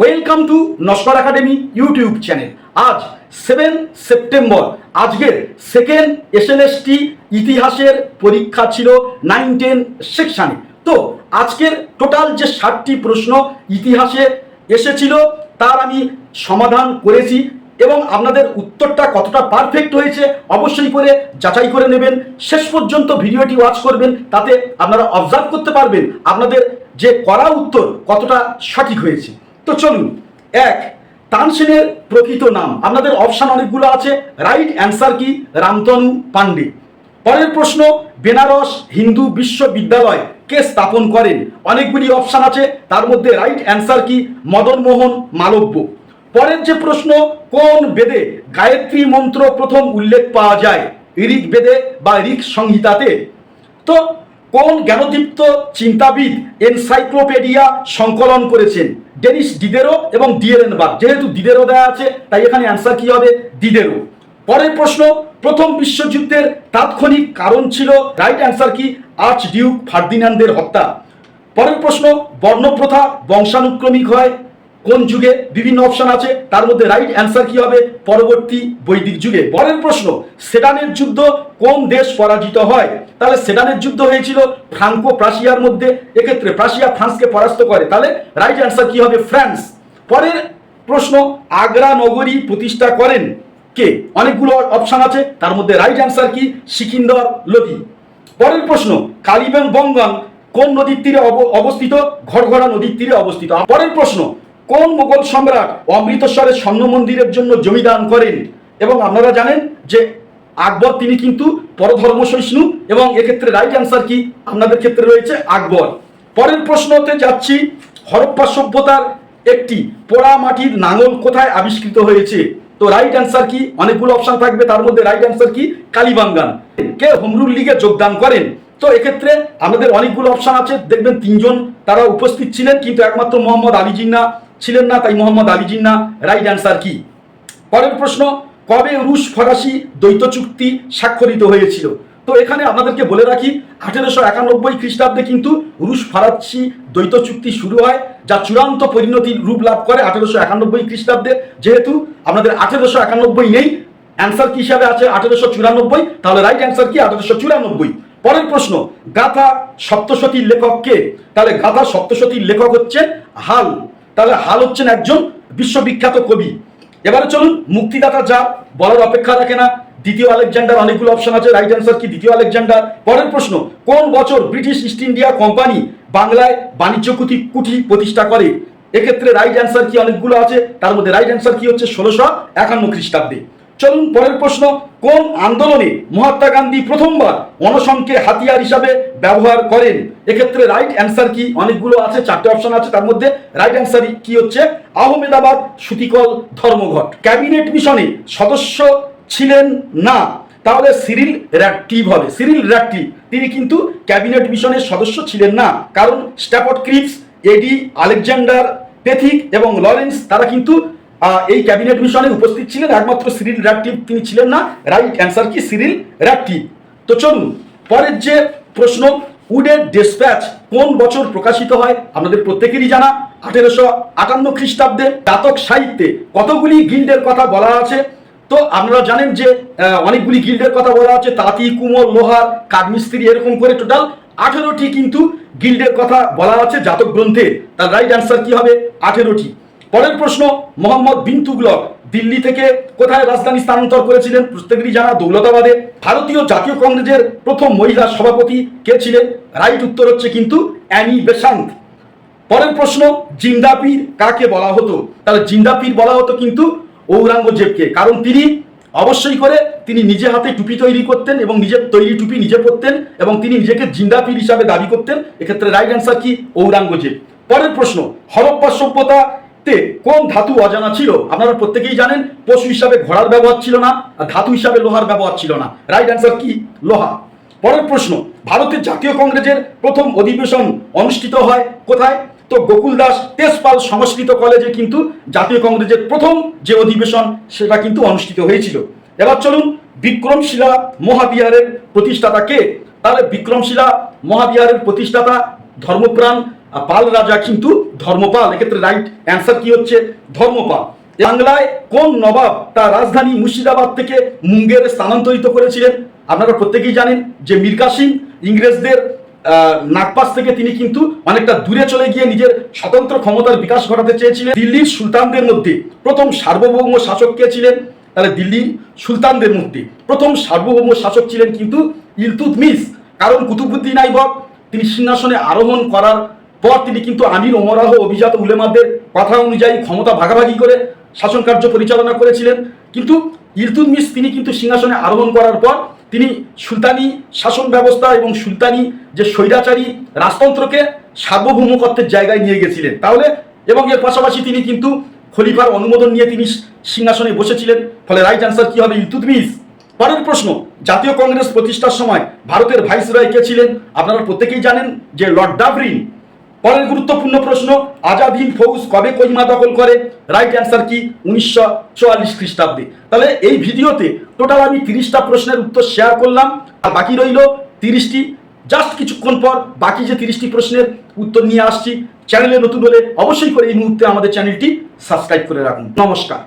Welcome to Naskar academy YouTube channel আজ seven September আজকের second SLST ইতিহাসের পরীক্ষা ছিল নাইন টেন সেকশানে তো আজকের টোটাল যে ষাটটি প্রশ্ন ইতিহাসে এসেছিল, তার আমি সমাধান করেছি এবং আপনাদের উত্তরটা কতটা পারফেক্ট হয়েছে অবশ্যই করে যাচাই করে নেবেন। শেষ পর্যন্ত ভিডিওটি ওয়াচ করবেন, তাতে আপনারা অবজার্ভ করতে পারবেন আপনাদের যে করা উত্তর কতটা সঠিক হয়েছে। তো চলুন, এক, তানসেনের প্রকৃত নাম। আপনাদের অপশান অনেকগুলো আছে। রাইট অ্যান্সার কি? রামতনু পান্ডে পরের প্রশ্ন, বেনারস হিন্দু বিশ্ববিদ্যালয় কে স্থাপন করেন? অনেকগুলি অপশান আছে। তার মধ্যে রাইট অ্যান্সার কি? মদনমোহন মালব্য। পরের যে প্রশ্ন, কোন বেদে গায়ত্রী মন্ত্র প্রথম উল্লেখ পাওয়া যায়? ঋক বেদে বা ঋক সংহিতাতে? তো কোন জ্ঞানদীপ্ত চিন্তাবিদ এনসাইক্লোপেডিয়া সংকলন করেছেন? ডেনিস ডিদেরো এবং ডিএলএনবার্গ। যেহেতু ডিদেরো দেওয়া আছে, তাই এখানে অ্যান্সার কি হবে? ডিদেরো। পরের প্রশ্ন, প্রথম বিশ্বযুদ্ধের তাৎক্ষণিক কারণ ছিল রাইট অ্যান্সার কি? আর্চ ডিউক ফার্দিনান্দের হত্যা। পরের প্রশ্ন, বর্ণপ্রথা বংশানুক্রমিক হয় কোন যুগে বিভিন্ন অপশন আছে? তার মধ্যে রাইট অ্যান্সার কি হবে? পরবর্তী বৈদিক যুগে। পরের প্রশ্ন, সেডানের যুদ্ধ কোন দেশ পরাজিত হয়? তাহলে সেডানের যুদ্ধ হয়েছিল ফ্রাঙ্কো প্রাশিয়ার মধ্যে। এক্ষেত্রে প্রাশিয়া ফ্রান্সকে পরাস্ত করে। তাহলে রাইট অ্যান্সার কি হবে? ফ্রান্স। পরের প্রশ্ন, আগ্রা নগরী প্রতিষ্ঠা করেন কে? অনেকগুলো অপশন আছে। তার মধ্যে রাইট অ্যান্সার কি? সিকিন্দর লোধি। পরের প্রশ্ন কালিবেন বঙ্গন কোন নদীর তীরে অব- অবস্থিত? ঘরঘরা নদীর তীরে অবস্থিত। পরের প্রশ্ন কোন মোগল সম্রাট অমৃতসরের স্বর্ণ মন্দিরের জন্য জমিদান করেন? এবং আপনারা জানেন যে আকবর, তিনি কিন্তু পরধর্ম সহিষ্ণু এবং এক্ষেত্রে রাইট অ্যান্সার কি? আপনাদের ক্ষেত্রে রয়েছে আকবর। পরের প্রশ্নতে যাচ্ছি, হরপ্পা সভ্যতার একটি পোড়া মাটির নাঙল কোথায় আবিষ্কৃত হয়েছে? তো রাইট অ্যান্সার কি? অনেকগুলো অপশন থাকবে, তার মধ্যে রাইট অ্যান্সার কি? কালীবাঙ্গান। কে হোমরুল লিগে যোগদান করেন? তো এক্ষেত্রে আমাদের অনেকগুলো অপশন আছে, দেখবেন তিনজন তারা উপস্থিত ছিলেন, কিন্তু একমাত্র মোহাম্মদ আলী জিন্না ছিলেন না, তাই মোহাম্মদ আলী জিন্না রাইট অ্যান্সার কি? পরের প্রশ্ন, কবে রুশ ফরাসি দ্বৈত চুক্তি স্বাক্ষরিত হয়েছিল? তো এখানে আপনাদেরকে বলে রাখি, আঠেরোশো একানব্বই খ্রিস্টাব্দে কিন্তু রুশ ফরাসি দ্বৈত চুক্তি শুরু হয়, যা চূড়ান্ত পরিণতির রূপ লাভ করে আঠেরোশো একানব্বই খ্রিস্টাব্দে। যেহেতু আমাদের আঠেরোশো একানব্বই নেই অ্যান্সার কি হিসাবে আছে আঠেরোশো চুরানব্বই? তাহলে রাইট অ্যান্সার কি আঠেরোশো চুরানব্বই? পরের প্রশ্ন, গাথা সপ্তশতীর লেখক কে? তাহলে গাথা সপ্তশতীর লেখক হচ্ছে হাল। তাহলে হাল হচ্ছেন একজন বিশ্ববিখ্যাত কবি। এবারে চলুন, মুক্তিদাতা যা বলার অপেক্ষা রাখে না, দ্বিতীয় আলেকজান্ডার অনেকগুলো অপশন আছে রাইট অ্যান্সার কি? দ্বিতীয় আলেকজান্ডার। পরের প্রশ্ন, কোন বছর ব্রিটিশ ইস্ট ইন্ডিয়া কোম্পানি বাংলায় বাণিজ্য কুটি কুঠি প্রতিষ্ঠা করে? এক্ষেত্রে রাইট অ্যান্সার কি অনেকগুলো আছে, তার মধ্যে রাইট অ্যান্সার কি হচ্ছে ষোলোশো একান্ন খ্রিস্টাব্দে। চলুন পরের প্রশ্ন, কোন আন্দোলনে মহাত্মা গান্ধী প্রথমবার অনশনকে হাতিয়ার হিসাবে ব্যবহার করেন? এক্ষেত্রে রাইট অ্যান্সার কি? অনেকগুলো আছে, চারটে অপশন আছে, তার মধ্যে রাইট অ্যান্সার কি হচ্ছে? আহমেদাবাদ সুতিকল ধর্মঘট। ক্যাবিনেট মিশনে সদস্য ছিলেন না, তাহলে সিরিল র্যাটক্লিভ হবে। সিরিল র্যাটক্লিভ তিনি কিন্তু ক্যাবিনেট মিশনের সদস্য ছিলেন না, কারণ Stafford Cripps, A V, Alexander Pethick এবং লরেন্স, তারা কিন্তু এই ক্যাবিনেট মিশনে উপস্থিত ছিলেন একমাত্র সিরিল র্যাটক্লিভ তিনি ছিলেন না। রাইট অ্যান্সার কি? সিরিল র্যাটক্লিভ তো চলুন, পরের যে প্রশ্ন, উডের ডেসপ্যাচ কোন বছর প্রকাশিত হয়? আমাদের প্রত্যেকেরই জানা। আঠেরোশো আটান্ন খ্রিস্টাব্দে জাতক সাহিত্যে কতগুলি গিল্ডের কথা বলা আছে? তো আপনারা জানেন যে অনেকগুলি গিল্ডের কথা বলা আছে। তাঁতি কুমোর লোহার, কাঠমিস্ত্রি, এরকম করে টোটাল আঠেরোটি কিন্তু গিল্ডের কথা বলা আছে জাতক গ্রন্থে। তার রাইট অ্যান্সার কি হবে? আঠেরোটি। পরের প্রশ্ন, মোহাম্মদ বিন তুগলক দিল্লি থেকে কোথায় রাজধানী স্থানান্তর করেছিলেন? প্রত্যেকেরই জানা দৌলতাবাদে ভারতীয় জাতীয় কংগ্রেসের প্রথম মহিলা সভাপতি কে ছিলেন? রাইট উত্তর হচ্ছে কিন্তু অ্যানি বেসান্ত। পরের প্রশ্ন, জিন্দাপীর কাকে বলা হতো? তাহলে জিন্দাপীর বলা হতো কিন্তু ঔরঙ্গজেবকে, কারণ তিনি অবশ্যই করে তিনি নিজে হাতে টুপি তৈরি করতেন এবং নিজের তৈরি টুপি নিজে পরতেন এবং তিনি নিজেকে জিন্দাপীর হিসাবে দাবি করতেন। এক্ষেত্রে রাইট অ্যান্সার কি? ঔরঙ্গজেব। পরের প্রশ্ন, হরপ্পা সভ্যতাতে কোন ধাতু অজানা ছিল? আপনারা প্রত্যেকেই জানেন, পশু হিসাবে ঘোড়ার ব্যবহার ছিল না, আর ধাতু হিসাবে লোহার ব্যবহার ছিল না। রাইট অ্যান্সার কি? লোহা। পরের প্রশ্ন, ভারতের জাতীয় কংগ্রেসের প্রথম অধিবেশন অনুষ্ঠিত হয় কোথায়? তো গোকুল দাস তেজপাল সংস্কৃত কলেজে কিন্তু জাতীয় কংগ্রেসের প্রথম যে অধিবেশন, সেটা কিন্তু অনুষ্ঠিত হয়েছিল। এবার চলুন, বিক্রমশিলা মহাবিহারের প্রতিষ্ঠাতা কে? তাহলে বিক্রমশিলা মহাবিহারের প্রতিষ্ঠাতা, ধর্মপ্রাণ পাল রাজা কিন্তু ধর্মপাল, এক্ষেত্রে রাইট অ্যান্সার কি হচ্ছে? ধর্মপাল। বাংলায় কোন নবাব তার রাজধানী মুর্শিদাবাদ থেকে মুঙ্গের স্থানান্তরিত করেছিলেন? আপনারা প্রত্যেকেই জানেন যে মীর ইংরেজদের নাগপাস থেকে তিনি কিন্তু অনেকটা দূরে চলে গিয়ে নিজের স্বতন্ত্র ক্ষমতার বিকাশ ঘটাতে চেয়েছিলেন। দিল্লির সুলতানদের মধ্যে প্রথম সার্বভৌম শাসক কে ছিলেন? তাহলে দিল্লির সুলতানদের মধ্যে প্রথম সার্বভৌম শাসক ছিলেন কিন্তু ইলতুতমিস কারণ কুতুবুদ্দিন আইবক, তিনি সিংহাসনে আরোহণ করার পর তিনি কিন্তু আমির ওমরাহ অভিজাত উলেমাদের কথা অনুযায়ী ক্ষমতা ভাগাভাগি করে শাসন কার্য পরিচালনা করেছিলেন। কিন্তু ইলতুতমিস তিনি কিন্তু সিংহাসনে আরোহণ করার পর তিনি সুলতানি শাসন ব্যবস্থা এবং সুলতানি যে স্বৈরাচারী রাজতন্ত্রকে সার্বভৌমকত্বের জায়গায় নিয়ে গেছিলেন। তাহলে এবং এর পাশাপাশি তিনি কিন্তু খলিফার অনুমোদন নিয়ে তিনি সিংহাসনে বসেছিলেন। ফলে রাইট অ্যান্সার কি হবে ইলতুতমিস পরের প্রশ্ন, জাতীয় কংগ্রেস প্রতিষ্ঠার সময় ভারতের ভাইসরয় কে ছিলেন? আপনারা প্রত্যেকেই জানেন যে লর্ড ডাভরিন। পরের গুরুত্বপূর্ণ প্রশ্ন আজাদ হিন্দ ফৌজ কবে কহিমা দখল করে? রাইট অ্যান্সার কি? উনিশশো চুয়াল্লিশ খ্রিস্টাব্দে। তাহলে এই ভিডিওতে টোটাল আমি তিরিশটা প্রশ্নের উত্তর শেয়ার করলাম, আর বাকি রইল তিরিশটি। জাস্ট কিছুক্ষণ পর বাকি যে তিরিশটি প্রশ্নের উত্তর নিয়ে আসছি। চ্যানেলে নতুন হলে অবশ্যই করে এই মুহূর্তে আমাদের চ্যানেলটি সাবস্ক্রাইব করে রাখুন। নমস্কার।